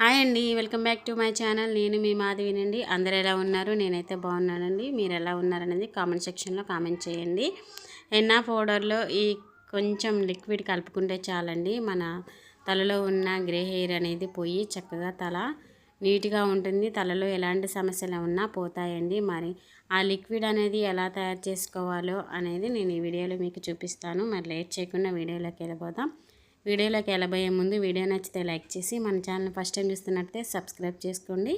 Hi అండి welcome back to my channel. నేను మీ మాధవినండి. అందరు ఎలా ఉన్నారు? నేనైతే బాగున్నానండి. మీరు ఎలా ఉన్నారనేది కామెంట్ సెక్షన్లో కామెంట్ చేయండి. ఎన్నా పౌడర్లో ఈ కొంచెం లిక్విడ్ కలుపుకుంటే చాలండి. మన తలలో ఉన్న గ్రే హెయిర్ అనేది పోయి చక్కగా తల నీట్గా ఉంటుంది. తలలో ఎలాంటి సమస్యలు ఉన్నా పోతాయండి. మరి ఆ లిక్విడ్ అనేది ఎలా తయారు చేసుకోవాలో అనేది నేను ఈ వీడియోలో మీకు చూపిస్తాను. మరి లేట్ చేయకుండా వీడియోలోకి వెళ్ళిపోతాం వీడియోలోకి వెళ్ళబోయే ముందు వీడియో నచ్చితే లైక్ చేసి మన ఛానల్ ఫస్ట్ టైం చూస్తున్నట్టే సబ్స్క్రైబ్ చేసుకోండి.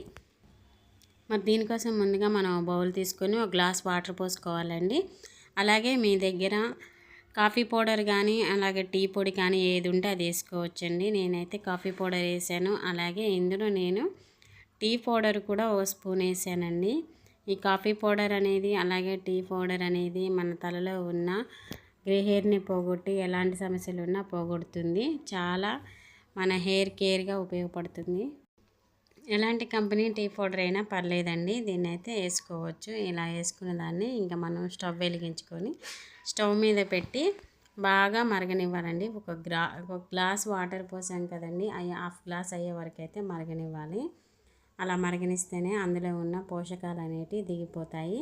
మరి దీనికోసం ముందుగా మనం బౌల్ తీసుకొని ఒక గ్లాస్ వాటర్ పోసుకోవాలండి. అలాగే మీ దగ్గర కాఫీ పౌడర్ కానీ అలాగే టీ పొడి కానీ ఏది ఉంటే అది వేసుకోవచ్చండి. నేనైతే కాఫీ పౌడర్ వేసాను. అలాగే ఇందులో నేను టీ పౌడర్ కూడా ఓ స్పూన్ వేసానండి. ఈ కాఫీ పౌడర్ అనేది అలాగే టీ పౌడర్ అనేది మన తలలో ఉన్న గ్రే హెయిర్ని పోగొట్టి ఎలాంటి సమస్యలు ఉన్నా పోగొడుతుంది. చాలా మన హెయిర్ కేర్గా ఉపయోగపడుతుంది. ఎలాంటి కంపెనీ టీ పౌడర్ అయినా పర్లేదండి. దీన్ని అయితే వేసుకోవచ్చు. ఇలా వేసుకున్న దాన్ని ఇంకా మనం స్టవ్ వెలిగించుకొని స్టవ్ మీద పెట్టి బాగా మరగనివ్వాలండి. ఒక గ్రా ఒక గ్లాస్ వాటర్ పోసాం కదండి. అవి హాఫ్ గ్లాస్ అయ్యే వరకు అయితే మరగనివ్వాలి. అలా మరగనిస్తేనే అందులో ఉన్న పోషకాలు అనేటివి దిగిపోతాయి.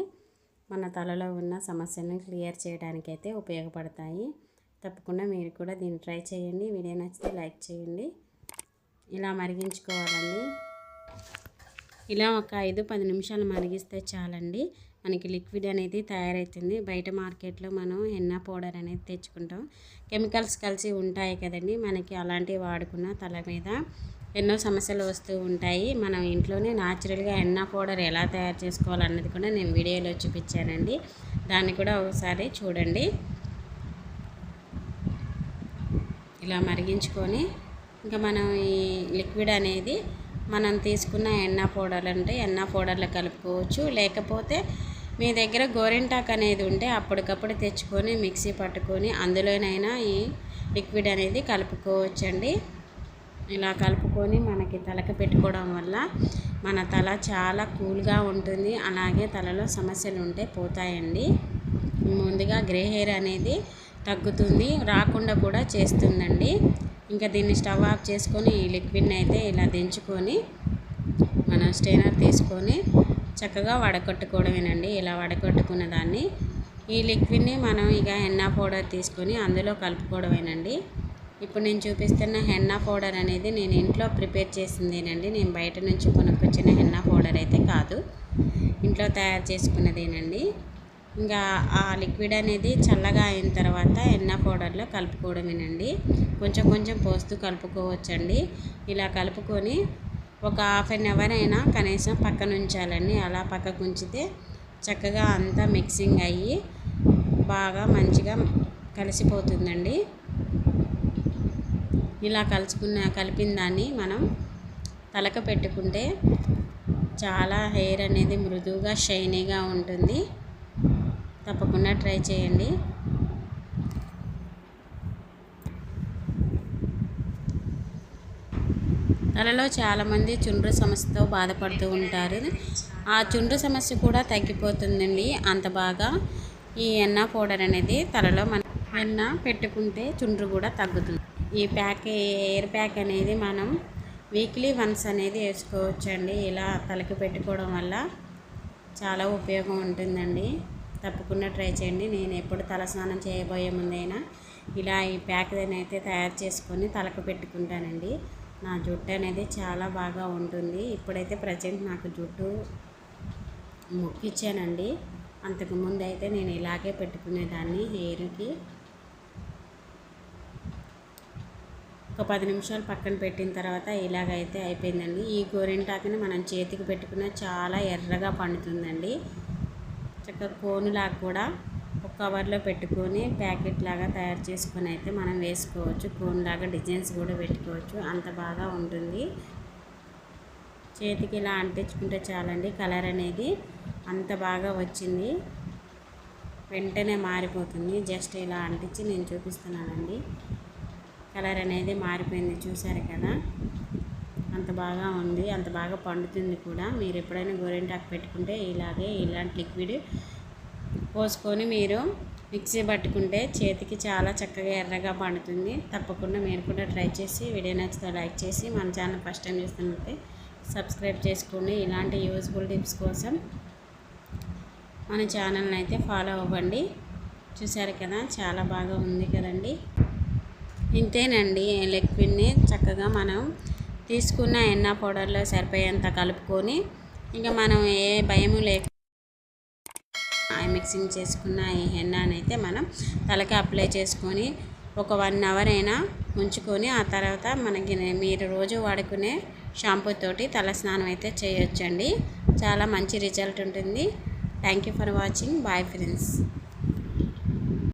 మన తలలో ఉన్న సమస్యలను క్లియర్ చేయడానికి అయితే ఉపయోగపడతాయి. తప్పకుండా మీరు కూడా దీన్ని ట్రై చేయండి. వీడియో నచ్చితే లైక్ చేయండి. ఇలా మరిగించుకోవాలండి. ఇలా ఒక ఐదు పది నిమిషాలు మరిగిస్తే చాలండి. మనకి లిక్విడ్ అనేది తయారవుతుంది బయట మార్కెట్లో మనం హెన్నా పౌడర్ అనేది తెచ్చుకుంటాం. కెమికల్స్ కలిసి ఉంటాయి కదండి. మనకి అలాంటివి వాడుకున్న తల మీద ఎన్నో సమస్యలు వస్తూ ఉంటాయి. మనం ఇంట్లోనే న్యాచురల్గా ఎన్న పౌడర్ ఎలా తయారు చేసుకోవాలన్నది కూడా నేను వీడియోలో చూపించానండి. దాన్ని కూడా ఒకసారి చూడండి. ఇలా మరిగించుకొని ఇంకా మనం ఈ లిక్విడ్ అనేది మనం తీసుకున్న ఎన్న పౌడర్ అంటే ఎన్న పౌడర్లో కలుపుకోవచ్చు. లేకపోతే మీ దగ్గర గోరింటాక్ అనేది ఉంటే అప్పటికప్పుడు తెచ్చుకొని మిక్సీ పట్టుకొని అందులోనైనా ఈ లిక్విడ్ అనేది కలుపుకోవచ్చండి. ఇలా కలుపుకొని మనకి తలకు పెట్టుకోవడం వల్ల మన తల చాలా కూల్గా ఉంటుంది. అలాగే తలలో సమస్యలు ఉంటే పోతాయండి. ముందుగా గ్రే హెయిర్ అనేది తగ్గుతుంది రాకుండా కూడా చేస్తుందండి. ఇంకా దీన్ని స్టవ్ ఆఫ్ చేసుకొని ఈ లిక్విడ్ని అయితే ఇలా దించుకొని మనం స్టెయినర్ తీసుకొని చక్కగా వడకట్టుకోవడమేనండి. ఇలా వడకట్టుకున్న దాన్ని ఈ లిక్విడ్ని మనం ఇక ఎన్నా పౌడర్ తీసుకొని అందులో కలుపుకోవడమేనండి. ఇప్పుడు నేను చూపిస్తున్న హెన్నా పౌడర్ అనేది నేను ఇంట్లో ప్రిపేర్ చేసిందేనండి. నేను బయట నుంచి కొనుక్కొచ్చిన హెన్నా పౌడర్ అయితే కాదు. ఇంట్లో తయారు చేసుకున్నదేనండి. ఇంకా ఆ లిక్విడ్ అనేది చల్లగా అయిన తర్వాత ఎన్న పౌడర్లో కలుపుకోవడమేనండి. కొంచెం కొంచెం పోస్తూ కలుపుకోవచ్చండి. ఇలా కలుపుకొని ఒక హాఫ్ అన్ అవర్ అయినా కనీసం పక్కన ఉంచాలండి. అలా పక్కకు ఉంచితే చక్కగా అంతా మిక్సింగ్ అయ్యి బాగా మంచిగా కలిసిపోతుందండి. ఇలా కలుసుకున్న కలిపిన దాన్ని మనం తలక పెట్టుకుంటే చాలా హెయిర్ అనేది మృదువుగా షైనీగా ఉంటుంది. తప్పకుండా ట్రై చేయండి. తలలో చాలామంది చుండ్రు సమస్యతో బాధపడుతూ ఉంటారు. ఆ చుండ్రు సమస్య కూడా తగ్గిపోతుందండి. అంత బాగా ఈ ఎన్న పౌడర్ అనేది తలలో మన ఎన్న పెట్టుకుంటే చుండ్రు కూడా తగ్గుతుంది. ఈ ప్యాక్ ఎయిర్ ప్యాక్ అనేది మనం వీక్లీ వన్స్ అనేది వేసుకోవచ్చండి. ఇలా తలకి పెట్టుకోవడం వల్ల చాలా ఉపయోగం ఉంటుందండి. తప్పకుండా ట్రై చేయండి. నేను ఎప్పుడు తలస్నానం చేయబోయే ముందైనా ఇలా ఈ ప్యాక్ అయితే తయారు చేసుకొని తలకు పెట్టుకుంటానండి. నా జుట్టు అనేది చాలా బాగా ఉంటుంది. ఇప్పుడైతే ప్రజెంట్ నాకు జుట్టు మొక్కిచ్చానండి. అంతకుముందు అయితే నేను ఇలాగే పెట్టుకునేదాన్ని హెయిర్కి. ఒక పది నిమిషాలు పక్కన పెట్టిన తర్వాత ఇలాగైతే అయిపోయిందండి. ఈ గోరింటాకుని మనం చేతికి పెట్టుకున్న చాలా ఎర్రగా పండుతుందండి. చక్కగా కోనులాగా కూడా ఒక కవర్లో పెట్టుకొని ప్యాకెట్ లాగా తయారు చేసుకొని అయితే మనం వేసుకోవచ్చు. కోన్లాగా డిజైన్స్ కూడా పెట్టుకోవచ్చు. అంత బాగా ఉంటుంది. చేతికి ఇలా అంటించుకుంటే చాలండి. కలర్ అనేది అంత బాగా వచ్చింది. వెంటనే మారిపోతుంది. జస్ట్ ఇలా అంటించి నేను చూపిస్తున్నానండి. కలర్ అనేది మారిపోయింది చూసారు కదా? అంత బాగా ఉంది అంత బాగా పండుతుంది కూడా. మీరు ఎప్పుడైనా గోరింటాకు పెట్టుకుంటే ఇలాగే ఇలాంటి లిక్విడ్ పోసుకొని మీరు మిక్సీ పట్టుకుంటే చేతికి చాలా చక్కగా ఎర్రగా పండుతుంది. తప్పకుండా మీరు కూడా ట్రై చేసి వీడియో నచ్చితే లైక్ చేసి మన ఛానల్ ఫస్ట్ టైం చూస్తున్నట్టే సబ్స్క్రైబ్ చేసుకోండి. ఇలాంటి యూస్ఫుల్ టిప్స్ కోసం మన ఛానల్ని అయితే ఫాలో అవ్వండి. చూసారు కదా? చాలా బాగా ఉంది కదండి. ఇంతేనండి లిక్విడ్ని చక్కగా మనం తీసుకున్న ఎన్న పౌడర్లో సరిపోయేంత కలుపుకొని ఇంకా మనం ఏ భయము లేక మిక్సింగ్ చేసుకున్న ఈ హెన్నాని అయితే మనం తలకి అప్లై చేసుకొని ఒక వన్ అవర్ అయినా ఉంచుకొని ఆ తర్వాత మనకి మీరు రోజు వాడుకునే షాంపూ తోటి తల స్నానం అయితే చేయొచ్చండి. చాలా మంచి రిజల్ట్ ఉంటుంది. Thank you for watching. Bye friends.